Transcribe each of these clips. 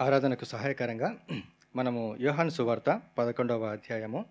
ఆరాధనకు సహాయకరంగా మనము యోహాన్ సువార్త పదకొండవ అధ్యాయము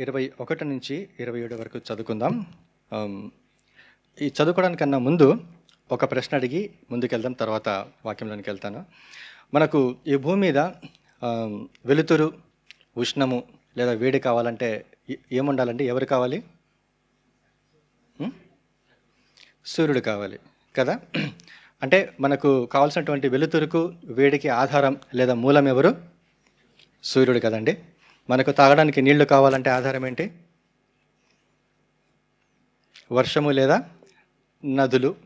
ఇరవై ఒకటి నుంచి ఇరవై ఏడు వరకు చదువుకుందాం. ఈ చదువుకోవడానికన్నా ముందు ఒక ప్రశ్న అడిగి ముందుకెళ్దాం తర్వాత వాక్యంలోనికి వెళ్తాను. మనకు ఈ భూమి మీద వెలుతురు ఉష్ణము లేదా వేడి కావాలంటే ఏముండాలండి? ఎవరు కావాలి? సూర్యుడు కావాలి కదా? అంటే మనకు కావాల్సినటువంటి వెలుతురుకు వేడికి ఆధారం లేదా మూలం ఎవరు? సూర్యుడు కదండి. మనకు తాగడానికి నీళ్ళు కావాలంటే ఆధారం ఏంటి? వర్షము లేదా నదులు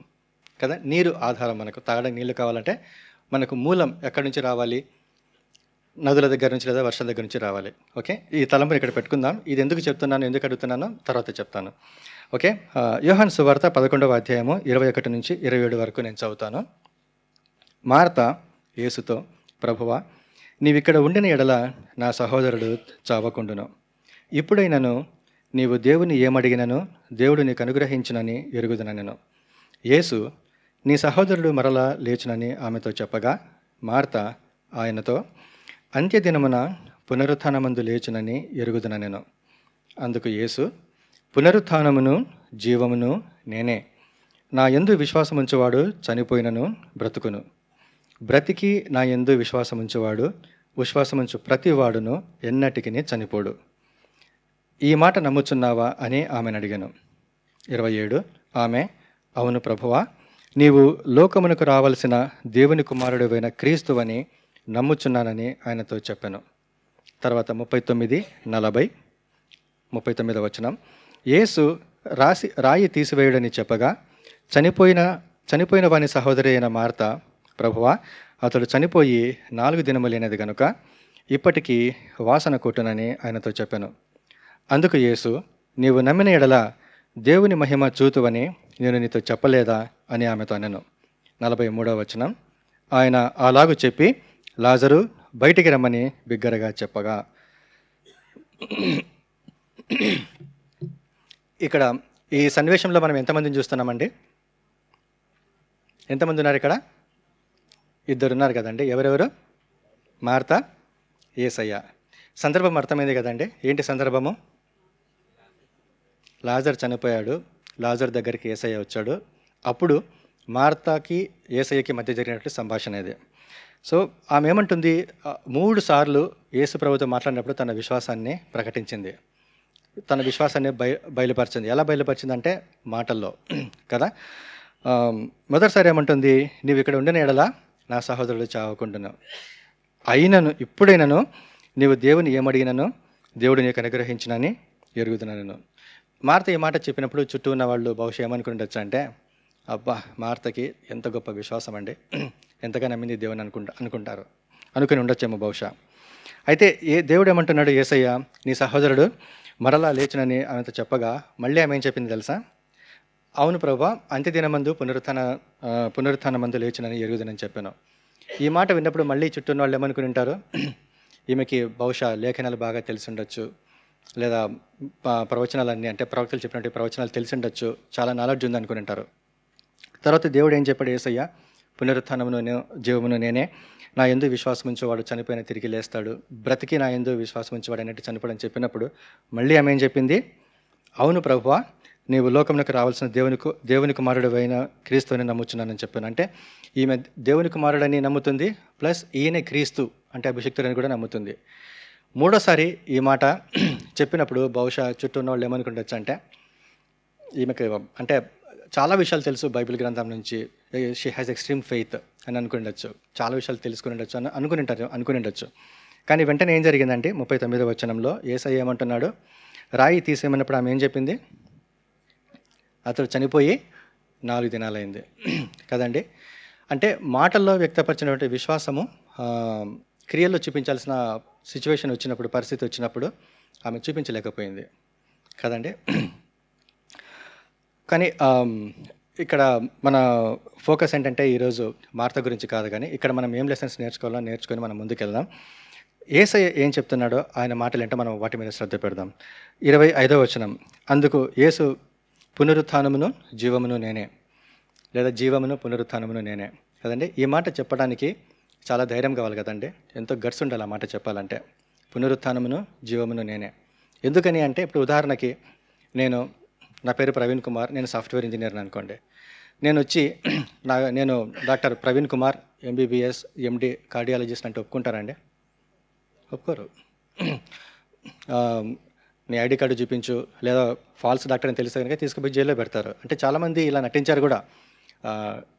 కదా? నీరు ఆధారం మనకు. తాగడానికి నీళ్ళు కావాలంటే మనకు మూలం ఎక్కడి నుంచి రావాలి? నదుల దగ్గర నుంచి లేదా వర్షం దగ్గర నుంచి రావాలి. ఓకే? ఈ తలంపుని ఇక్కడ పెట్టుకుందాం. ఇది ఎందుకు చెప్తున్నాను? ఎందుకు అడుగుతున్నానో తర్వాత చెప్తాను. ఓకే? యోహన్ సువార్త పదకొండవ అధ్యాయము ఇరవై ఒకటి నుంచి ఇరవై ఏడు వరకు నేను చదువుతాను. మార్త యేసుతో ప్రభువా నీవిక్కడ ఉండిన ఎడల నా సహోదరుడు చావకుండును. ఇప్పుడైనను నీవు దేవుని ఏమడిగినను దేవుడు నీకు అనుగ్రహించునని ఎరుగుదనను యేసు నీ సహోదరుడు మరలా లేచునని ఆమెతో చెప్పగా మార్త ఆయనతో అంత్యదినమున పునరుత్థానమందు లేచునని ఎరుగుదుననెను. అందుకు యేసు పునరుత్నమును జీవమును నేనే. నా ఎందు విశ్వాసముంచువాడు చనిపోయినను బ్రతుకును. బ్రతికి నా ఎందు విశ్వాసముంచువాడు విశ్వాసముంచు ప్రతి వాడును ఎన్నటికి చనిపోడు. ఈ మాట నమ్ముచున్నావా అని ఆమెను అడిగాను ఇరవై ఏడు ఆమె అవును ప్రభువా నీవు లోకమునకు రావలసిన దేవుని కుమారుడువైన క్రీస్తువని నమ్ముచున్నానని ఆయనతో చెప్పాను. తర్వాత ముప్పై తొమ్మిది నలభై ముప్పై తొమ్మిదవ వచనం. యేసు రాసి రాయి తీసివేయుడని చెప్పగా చనిపోయిన చనిపోయిన వాని సహోదరి అయిన మార్త ప్రభువా అతడు చనిపోయి నాలుగు దినములైనది గనుక ఇప్పటికీ వాసన కొట్టునని ఆయనతో చెప్పాను. అందుకు యేసు నీవు నమ్మిన ఎడల దేవుని మహిమ చూతువని నేను నీతో చెప్పలేదా అని ఆమెతో అన్నాను నలభై మూడవ వచనం. ఆయన అలాగు చెప్పి లాజరు బయటికి రమ్మని బిగ్గరగా చెప్పగా ఇక్కడ ఈ సన్నివేశంలో మనం ఎంతమందిని చూస్తున్నామండి? ఎంతమంది ఉన్నారు ఇక్కడ? ఇద్దరు ఉన్నారు కదండి. ఎవరెవరు? మార్త ఏసయ్య. సందర్భం అర్థమైంది కదండి. ఏంటి సందర్భము? లాజర్ చనిపోయాడు. లాజర్ దగ్గరికి ఏసయ్య వచ్చాడు. అప్పుడు మార్తాకి ఏసయ్యకి మధ్య జరిగినటువంటి సంభాషణ ఇది. సో ఆమె ఏమంటుంది? మూడు సార్లు యేసు ప్రభుతో మాట్లాడినప్పుడు తన విశ్వాసాన్ని ప్రకటించింది. తన విశ్వాసాన్ని బయ బయలుపరిచింది. ఎలా బయలుపరిచింది అంటే మాటల్లో కదా? మొదటిసారి ఏమంటుంది? నీవు ఇక్కడ ఉండిన ఎడల నా సహోదరుడు చావకుండాను. అయినను ఇప్పుడైనను నీవు దేవుని ఏమడిగినను దేవుడు నీకు అనుగ్రహించినని ఎరుగుతున్నాను మార్త ఈ మాట చెప్పినప్పుడు చుట్టూ ఉన్న వాళ్ళు బహుశా ఏమనుకుంటచ్చు అంటే అబ్బా మార్తకి ఎంత గొప్ప విశ్వాసం అండి. ఎంతగా నమ్మింది దేవుని అనుకుంటా అనుకుంటారు. అనుకుని ఉండొచ్చేమో బహుశా. అయితే ఏ దేవుడు ఏమంటున్నాడు? ఏసయ్య నీ సహోదరుడు మరలా లేచునని ఆమెతో చెప్పగా మళ్ళీ ఆమె ఏం చెప్పింది తెలుసా? అవును ప్రభా అంత్యదినమందు పునరుత్న ఆ, పునరుత్థానమందు లేచునని ఎరుగుదనని చెప్పాను. ఈ మాట విన్నప్పుడు మళ్ళీ చుట్టూ వాళ్ళు ఏమనుకుని ఉంటారు? ఈమెకి బహుశా లేఖనాలు బాగా తెలిసి ఉండొచ్చు లేదా ప్రవచనాలన్నీ అంటే ప్రవక్తలు చెప్పినట్టు ప్రవచనాలు తెలిసి ఉండొచ్చు చాలా నాలెడ్జ్ ఉంది అనుకుని ఉంటారు. తర్వాత దేవుడు ఏం చెప్పాడు ఏసయ్య? పునరుత్నమును జీవమును నేనే. నా ఎందు విశ్వాసం ఉంచేవాడు చనిపోయిన తిరిగి లేస్తాడు. బ్రతికి నా ఎందు విశ్వాసం ఉంచేవాడు అన్నట్టు చనిపోవడని చెప్పినప్పుడు మళ్ళీ ఆమె ఏం చెప్పింది? అవును ప్రభువా నీవు లోకంలోకి రావాల్సిన దేవుని దేవుని కుమారుడు అయిన క్రీస్తుని నమ్ముచున్నానని చెప్పాను. అంటే ఈమె దేవుని కుమారుడని నమ్ముతుంది ప్లస్ ఈయనే క్రీస్తు అంటే అభిషక్తుడని కూడా నమ్ముతుంది. మూడోసారి ఈ మాట చెప్పినప్పుడు బహుశా చుట్టూ ఉన్న వాళ్ళు ఏమనుకుంటచ్చు అంటే ఈమెకి అంటే చాలా విషయాలు తెలుసు బైబిల్ గ్రంథం నుంచి. షీ హ్యాస్ ఎక్స్ట్రీమ్ ఫెయిత్ అని అనుకుని ఉండొచ్చు చాలా విషయాలు తెలుసుకుని ఉండొచ్చు అని అనుకుని ఉంటారు అనుకుని ఉండొచ్చు. కానీ వెంటనే ఏం జరిగిందంటే ముప్పై తొమ్మిదో వచనంలో ఏసఐ ఏమంటున్నాడు? రాయి తీసేయమన్నప్పుడు ఆమె ఏం చెప్పింది? అతడు చనిపోయి నాలుగు దినాలైంది. కదండి? అంటే మాటల్లో వ్యక్తపరిచినటువంటి విశ్వాసము క్రియల్లో చూపించాల్సిన సిచ్యువేషన్ వచ్చినప్పుడు పరిస్థితి వచ్చినప్పుడు ఆమె చూపించలేకపోయింది. కదండి? కానీ ఇక్కడ మన ఫోకస్ ఏంటంటే ఈరోజు మార్త గురించి కాదు కానీ ఇక్కడ మనం ఏం లెసన్స్ నేర్చుకోవాలో నేర్చుకొని మనం ముందుకెళ్దాం. ఏసై ఏం చెప్తున్నాడో ఆయన మాటలు ఏంటో మనం వాటి మీద శ్రద్ధ పెడదాం. ఇరవై ఐదో వచనం అందుకు యేసు పునరుత్థానమును జీవమును నేనే లేదా జీవమును పునరుత్థానమును నేనే. కదండి? ఈ మాట చెప్పడానికి చాలా ధైర్యం కావాలి కదండి? ఎంతో గట్స్ ఉండాలి ఆ మాట చెప్పాలంటే. పునరుత్థానమును జీవమును నేనే. ఎందుకని అంటే ఇప్పుడు ఉదాహరణకి నేను నా పేరు ప్రవీణ్ కుమార్ నేను సాఫ్ట్వేర్ ఇంజనీర్ అనుకోండి. నేను వచ్చి నా నేను doctor Praveen Kumar MBBS MD cardiologist అంటే ఒప్పుకుంటారండి. ఒప్పుకోరు. నీ ఐడి కార్డు చూపించు లేదా ఫాల్స్ డాక్టర్ అని తెలిస్తే కనుక తీసుకుపోయి జైల్లో పెడతారు. అంటే చాలామంది ఇలా నటించారు కూడా.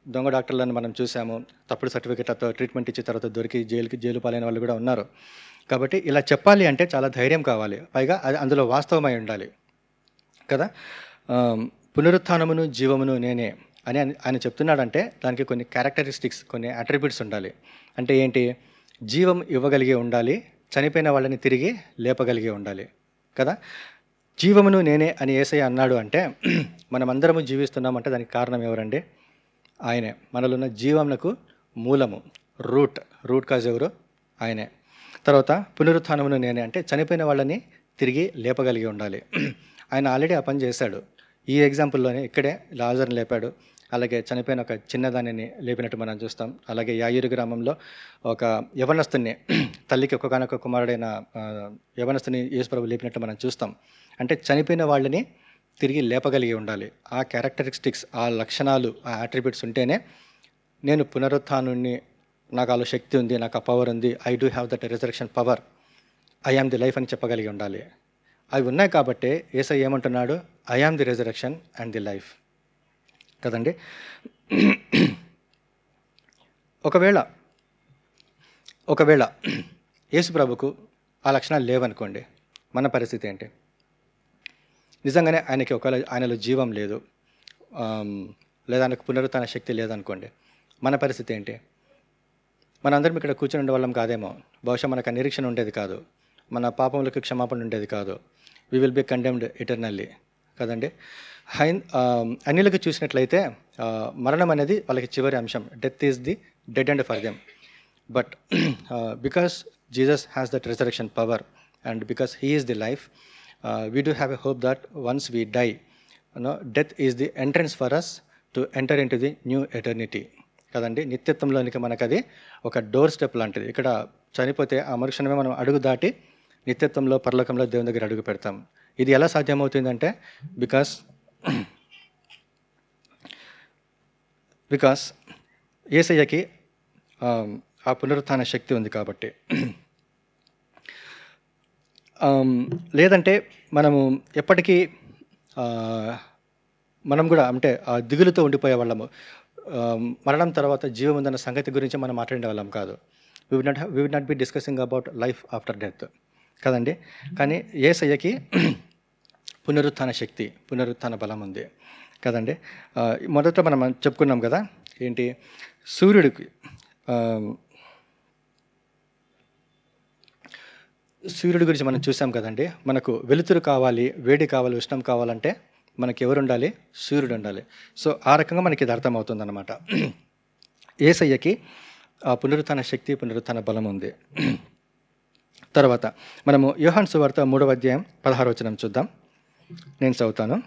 దొంగ డాక్టర్లను మనం చూసాము తప్పుడు సర్టిఫికేట్లతో ట్రీట్మెంట్ ఇచ్చిన తర్వాత దొరికి జైలుకి జైలు పాలైన వాళ్ళు కూడా ఉన్నారు. కాబట్టి ఇలా చెప్పాలి అంటే చాలా ధైర్యం కావాలి. పైగా అది అందులో వాస్తవమై ఉండాలి. కదా? ఆ, పునరుత్థానమును జీవమును నేనే అని ఆయన- చెప్తున్నాడంటే దానికి కొన్ని క్యారెక్టరిస్టిక్స్ కొన్ని అట్రిబ్యూట్స్ ఉండాలి. అంటే ఏంటి? జీవం ఇవ్వగలిగి ఉండాలి చనిపోయిన వాళ్ళని తిరిగి లేపగలిగి ఉండాలి కదా? జీవమును నేనే అని ఏసయ్య అన్నాడు అంటే మనమందరము జీవిస్తున్నామంటే దానికి కారణం ఎవరండి? ఆయనే. మనలో ఉన్న జీవమునకు మూలము రూట్. రూట్ కాజ్ ఎవరు? ఆయనే. తర్వాత పునరుత్థానమును నేనే అంటే చనిపోయిన వాళ్ళని తిరిగి లేపగలిగి ఉండాలి. ఆయన ఆల్రెడీ ఆ పని చేశాడు. ఈ ఎగ్జాంపుల్లోనే ఇక్కడే లాజర్ని లేపాడు. అలాగే చనిపోయిన ఒక చిన్నదానిని లేపినట్టు మనం చూస్తాం. అలాగే యాయూరు గ్రామంలో ఒక యవనస్తుని తల్లికి ఒక్కగానొక కుమారుడైన యవనస్తుని యేసుప్రభు లేపినట్టు మనం చూస్తాం. అంటే చనిపోయిన వాళ్ళని తిరిగి లేపగలిగి ఉండాలి. ఆ క్యారెక్టరిస్టిక్స్ ఆ లక్షణాలు ఆ అట్రిబ్యూట్స్ ఉంటేనే నేను పునరుత్థానుని నాకు అలా శక్తి ఉంది నాకు ఆ పవర్ ఉంది I do have that reservation power I am the life అని చెప్పగలిగి ఉండాలి. అవి ఉన్నాయి కాబట్టి ఏసై ఏమంటున్నాడు? I am the resurrection and the life కదండి? ఒకవేళ ఒకవేళ యేసు ప్రభుకు ఆ లక్షణాలు లేవనుకోండి మన పరిస్థితి ఏంటి? నిజంగానే ఆయనకి ఒకవేళ ఆయనలో జీవం లేదు లేదా ఆయనకు పునరుత్న శక్తి లేదనుకోండి మన పరిస్థితి ఏంటి? మనందరం ఇక్కడ కూర్చొని ఉండే వాళ్ళం కాదేమో. బహుశా మనకు ఆ నిరీక్షణ ఉండేది కాదు. మన పాపములకు క్షమాపణ ఉండేది కాదు. We will be condemned eternally కదండి? హైన్ అన్యులకు చూసినట్లయితే మరణం అనేది వాళ్ళకి చివరి అంశం. Death is the dead and for them but because Jesus has that resurrection power and because he is the life we do have a hope that once we die no death is the entrance for us to enter into the new eternity కదండి? నిత్యత్వంలోనికి మనకు అది ఒక door step లాంటిది. ఇక్కడ చనిపోతే ఆ మరుక్షణమే మనం అడుగు దాటి నిత్యత్వంలో పరలోకంలో దేవుని దగ్గర అడుగు పెడతాం. ఇది ఎలా సాధ్యమవుతుందంటే బికాస్ బికాస్ ఏసయ్యకి um, ఆ, పునరుత్న పునరుత్థాన శక్తి ఉంది కాబట్టి. Um, లేదంటే మనము ఎప్పటికీ మనం కూడా అంటే ఆ దిగులుతో ఉండిపోయే వాళ్ళము. Um, మరణం తర్వాత జీవం ఉందన్న సంగతి గురించి మనం మాట్లాడే వాళ్ళం కాదు. We not we would not be discussing about life after death కదండి? కానీ ఏసయ్యకి పునరుత్థాన శక్తి పునరుత్థాన బలం ఉంది. కదండి? మొదట మనం చెప్పుకున్నాం కదా ఏంటి? సూర్యుడికి సూర్యుడి గురించి మనం చూసాం కదండి. మనకు వెలుతురు కావాలి వేడి కావాలి ఉష్ణం కావాలంటే మనకి ఎవరు ఉండాలి? సూర్యుడు ఉండాలి. సో ఆ రకంగా మనకి ఇది అర్థమవుతుంది అనమాట ఏసయ్యకి ఆ పునరుత్న శక్తి పునరుత్న బలం ఉంది. తర్వాత మనము యోహాన్ సువార్త మూడవ అధ్యాయం పదహారు వచనం చూద్దాం. నేను చదువుతాను.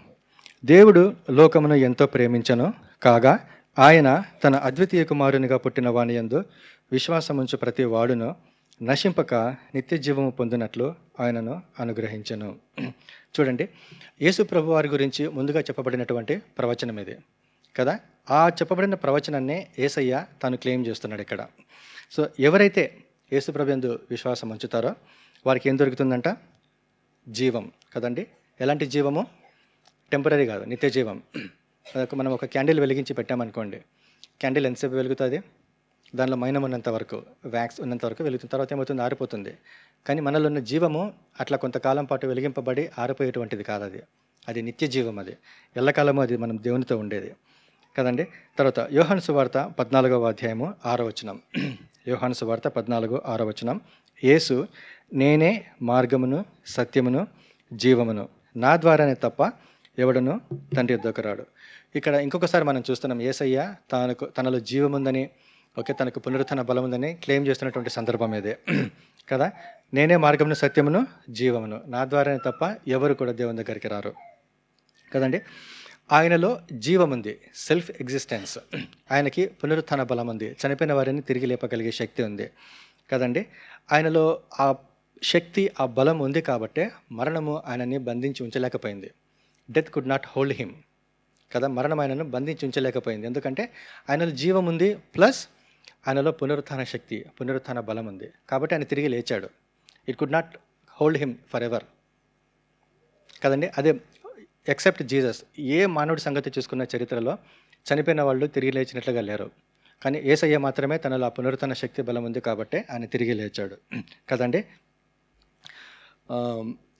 దేవుడు లోకమును ఎంతో ప్రేమించను కాగా ఆయన తన అద్వితీయ కుమారునిగా పుట్టిన వాని యందు విశ్వాసముంచు ప్రతి వాడును నశింపక నిత్య జీవము పొందినట్లు ఆయనను అనుగ్రహించను. చూడండి యేసు ప్రభు వారి గురించి ముందుగా చెప్పబడినటువంటి ప్రవచనం ఇది. కదా? ఆ చెప్పబడిన ప్రవచనాన్నే ఏసయ్య తాను క్లెయిమ్ చేస్తున్నాడు ఇక్కడ. సో ఎవరైతే యేసు ప్రభు యందు విశ్వాసం ఉంచుతారో వారికి ఏం దొరుకుతుందంట? జీవం. కదండి? ఎలాంటి జీవము? టెంపరీ కాదు నిత్య జీవం. అదొక మనం ఒక క్యాండిల్ వెలిగించి పెట్టామనుకోండి. క్యాండిల్ ఎంతసేపు వెలుగుతుంది? దానిలో మైనం ఉన్నంత వరకు వ్యాక్స్ ఉన్నంత వరకు వెలుగుతుంది. తర్వాత ఏమవుతుంది? ఆరిపోతుంది. కానీ మనలో ఉన్న జీవము అట్లా కొంతకాలం పాటు వెలిగింపబడి ఆరిపోయేటువంటిది కాదు అది అది నిత్య జీవం అది. ఎల్లకాలము అది మనం దేవునితో ఉండేది. కదండి? తర్వాత యోహాను సువార్త పద్నాలుగవ అధ్యాయము ఆరో వచనం. యోహాను సువార్త పద్నాలుగు ఆరో వచనం. యేసు నేనే మార్గమును సత్యమును జీవమును. నా ద్వారానే తప్ప ఎవడను తండ్రి యొద్దకు రాడు. ఇక్కడ ఇంకొకసారి మనం చూస్తున్నాం ఏసయ్య తనకు తనలో జీవం ఉందని ఓకే తనకు పునరుత్న బలం ఉందని క్లెయిమ్ చేస్తున్నటువంటి సందర్భం ఇదే. కదా? నేనే మార్గమును సత్యమును జీవమును. నా ద్వారానే తప్ప ఎవరు కూడా దేవుని దగ్గరికి రారు. కదండి? ఆయనలో జీవం ఉంది సెల్ఫ్ ఎగ్జిస్టెన్స్ ఆయనకి పునరుత్న బలం ఉంది చనిపోయిన వారిని తిరిగి లేపగలిగే శక్తి ఉంది. కదండి? ఆయనలో ఆ శక్తి ఆ బలం ఉంది కాబట్టే మరణము ఆయనని బంధించి ఉంచలేకపోయింది. Death could not hold him కదా మరణం ఆయనను బంధించి ఉంచలేకపోయింది. ఎందుకంటే ఆయనలో జీవం ఉంది ప్లస్ ఆయనలో పునరుత్థాన శక్తి పునరుత్థాన బలం ఉంది. కాబట్టి ఆయన తిరిగి లేచాడు. It could not hold him forever కదండి అదే ఎక్సెప్ట్ జీసస్ ఏ మానవుడి సంగతి చూసుకున్న చరిత్రలో చనిపోయిన వాళ్ళు తిరిగి లేచినట్లుగా లేరు. కానీ ఏసయ్య మాత్రమే తనలో ఆ పునరుత్థాన శక్తి బలం ఉంది కాబట్టి ఆయన తిరిగి లేచాడు. కదండి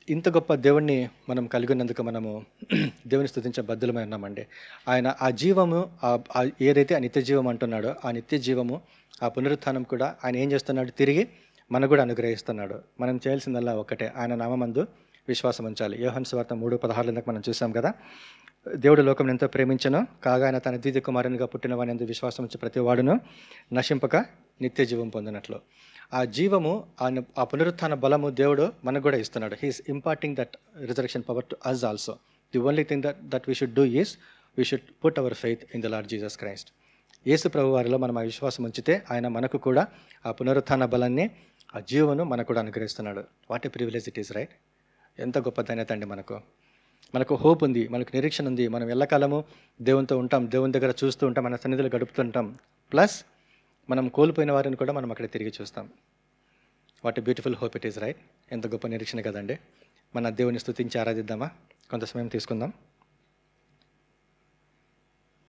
ఇంత గొప్ప దేవుణ్ణి మనం కలిగి ఉన్నందుకు మనము దేవుని స్థుతించే బద్దులమై ఉన్నామండి. ఆయన ఆ జీవము ఆ- ఏదైతే ఆ నిత్య జీవం అంటున్నాడో ఆ నిత్య జీవము ఆ పునరుత్థానం కూడా ఆయన ఏం చేస్తున్నాడు? తిరిగి మనకు కూడా అనుగ్రహిస్తున్నాడు. మనం చేయాల్సిందల్లా ఒక్కటే. ఆయన నామందు విశ్వాసం ఉంచాలి. యోహన్ స్వార్థ మూడు పదహారులందుకు మనం చూసాం కదా. దేవుడు లోకం ఎంతో ప్రేమించను కాగా ఆయన తన ద్వితీయ కుమారునిగా పుట్టిన వాడిని విశ్వాసం ఉంచి ప్రతి వాడును నశింపక నిత్య జీవం పొందినట్లు. ఆ జీవము ఆ ఆ పునరుత్థాన బలము దేవుడు మనకు కూడా ఇస్తున్నాడు. He is imparting that reservation power to us also the only thing that that we should do is we should put our faith in the Lord Jesus Christ యేసు ప్రభు వారిలో మనం ఆ విశ్వాసం ఉంచితే ఆయన మనకు కూడా ఆ పునరుత్థాన బలాన్ని ఆ జీవను మనకు కూడా అనుగ్రహిస్తున్నాడు. What a privilege it is right ఎంత గొప్ప ధన్యత అండి మనకు. మనకు హోప్ ఉంది మనకు నిరీక్షణ ఉంది. మనం ఎల్లకాలము దేవునితో ఉంటాం దేవుని దగ్గర చూస్తూ ఉంటాం మన సన్నిధులు గడుపుతుంటాం ప్లస్ మనం కోల్పోయిన వారిని కూడా మనం అక్కడ తిరిగి చూస్తాం. What beautiful hope it is right ఎంత గొప్ప నిరీక్షణ కదండి. మన దేవుని స్థుతించి ఆరాధిద్దామా? కొంత సమయం తీసుకుందాం.